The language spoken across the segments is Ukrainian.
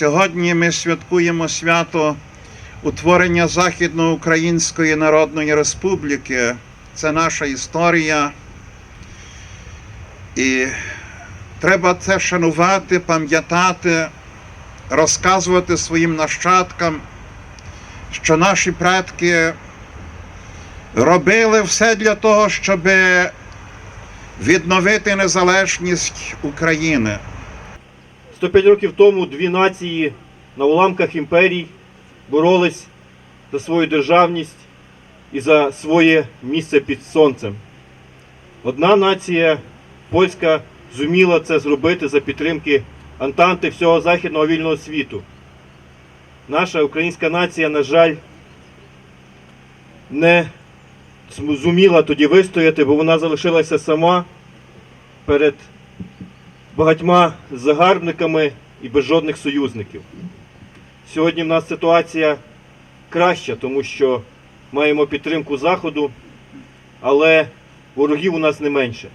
Сьогодні ми святкуємо свято утворення Західноукраїнської Народної Республіки. Це наша історія. І треба це шанувати, пам'ятати, розказувати своїм нащадкам, що наші предки робили все для того, щоб відновити незалежність України. 105 років тому дві нації на уламках імперій боролись за свою державність і за своє місце під сонцем. Одна нація польська зуміла це зробити за підтримки Антанти всього західного вільного світу. Наша українська нація, на жаль, не зуміла тоді вистояти, бо вона залишилася сама перед багатьма загарбниками і без жодних союзників. Сьогодні в нас ситуація краща, тому що маємо підтримку Заходу, але ворогів у нас не менше.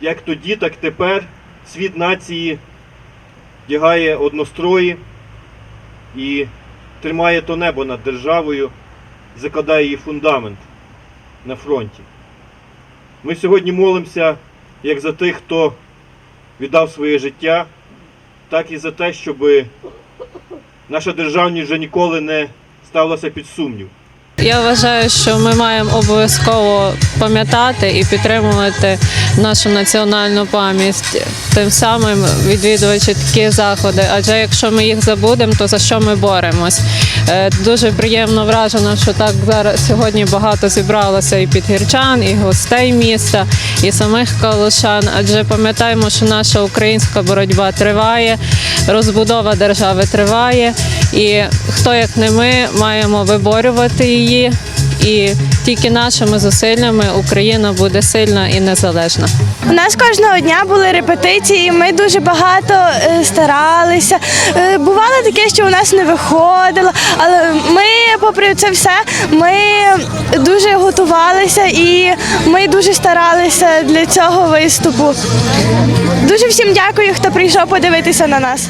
Як тоді, так тепер світ нації вдягає однострої і тримає то небо над державою, закладає її фундамент на фронті. Ми сьогодні молимося як за тих, хто віддав своє життя, так і за те, щоб наша державність вже ніколи не ставилася під сумнів. Я вважаю, що ми маємо обов'язково пам'ятати і підтримувати нашу національну пам'ять, тим самим відвідуючи такі заходи. Адже якщо ми їх забудемо, то за що ми боремось? Е, Дуже приємно вражено, що так зараз сьогодні багато зібралося і підгірчан, і гостей міста, і самих калушан. Адже пам'ятаємо, що наша українська боротьба триває, розбудова держави триває. І хто як не ми маємо виборювати її, і тільки нашими зусиллями Україна буде сильна і незалежна. У нас кожного дня були репетиції. Ми дуже багато е, старалися. Е, Бувало таке, що у нас не виходило, але ми, попри це все, ми дуже готувалися і ми дуже старалися для цього виступу. Дуже всім дякую, хто прийшов подивитися на нас.